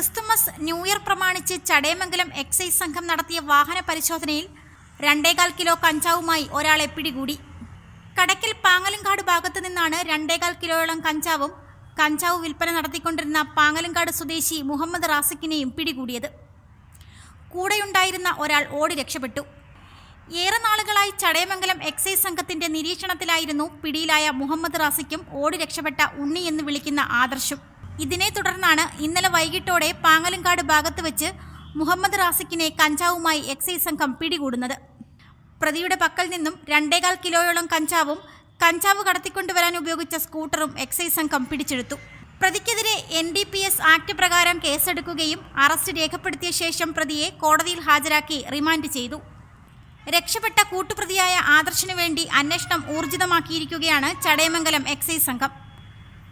Christmas new year പ്രമാണിച്ച് Chadayamangalam excise സംഘം നടത്തിയ വാഹന പരിശോധനയിൽ രണ്ടേകാൽ കിലോ കഞ്ചാവുമായി ഒരാളെ പിടികൂടി. കടക്കൽ പാങ്ങലങ്കാട് ഭാഗത്തു നിന്നാണ് രണ്ടേകാൽ കിലോയോളം കഞ്ചാവും കഞ്ചാവ് വിൽപ്പന നടത്തിക്കൊണ്ടിരുന്ന പാങ്ങലങ്കാട് സ്വദേശി മുഹമ്മദ് റാസിഖിനെയും പിടികൂടിയത്. കൂടെയുണ്ടായിരുന്ന ഒരാൾ ഓടി രക്ഷപ്പെട്ടു. ഏറെ നാളുകളായി ചടയമംഗലം എക്സൈസ് സംഘത്തിന്റെ നിരീക്ഷണത്തിലായിരുന്നു പിടിയിലായ മുഹമ്മദ് റാസിക്കും ഓടി രക്ഷപ്പെട്ട ഉണ്ണി എന്ന് വിളിക്കുന്ന ആദർശും. ഇതിനെ തുടർന്നാണ് ഇന്നലെ വൈകിട്ടോടെ പാങ്ങലങ്കാട് ഭാഗത്ത് വെച്ച് മുഹമ്മദ് റാസിക്കിനെ കഞ്ചാവുമായി എക്സൈസ് സംഘം പിടികൂടുന്നത്. പ്രതിയുടെ പക്കൽ നിന്നും രണ്ടേകാൽ കിലോയോളം കഞ്ചാവും കഞ്ചാവ് കടത്തിക്കൊണ്ടുവരാൻ ഉപയോഗിച്ച സ്കൂട്ടറും എക്സൈസ് സംഘം പിടിച്ചെടുത്തു. പ്രതിക്കെതിരെ N D P S act പ്രകാരം കേസെടുക്കുകയും അറസ്റ്റ് രേഖപ്പെടുത്തിയ ശേഷം പ്രതിയെ കോടതിയിൽ ഹാജരാക്കി റിമാൻഡ് ചെയ്തു. രക്ഷപ്പെട്ട കൂട്ടുപ്രതിയായ ആദർശിനു വേണ്ടി അന്വേഷണം ഊർജിതമാക്കിയിരിക്കുകയാണ് ചടയമംഗലം എക്സൈസ് സംഘം.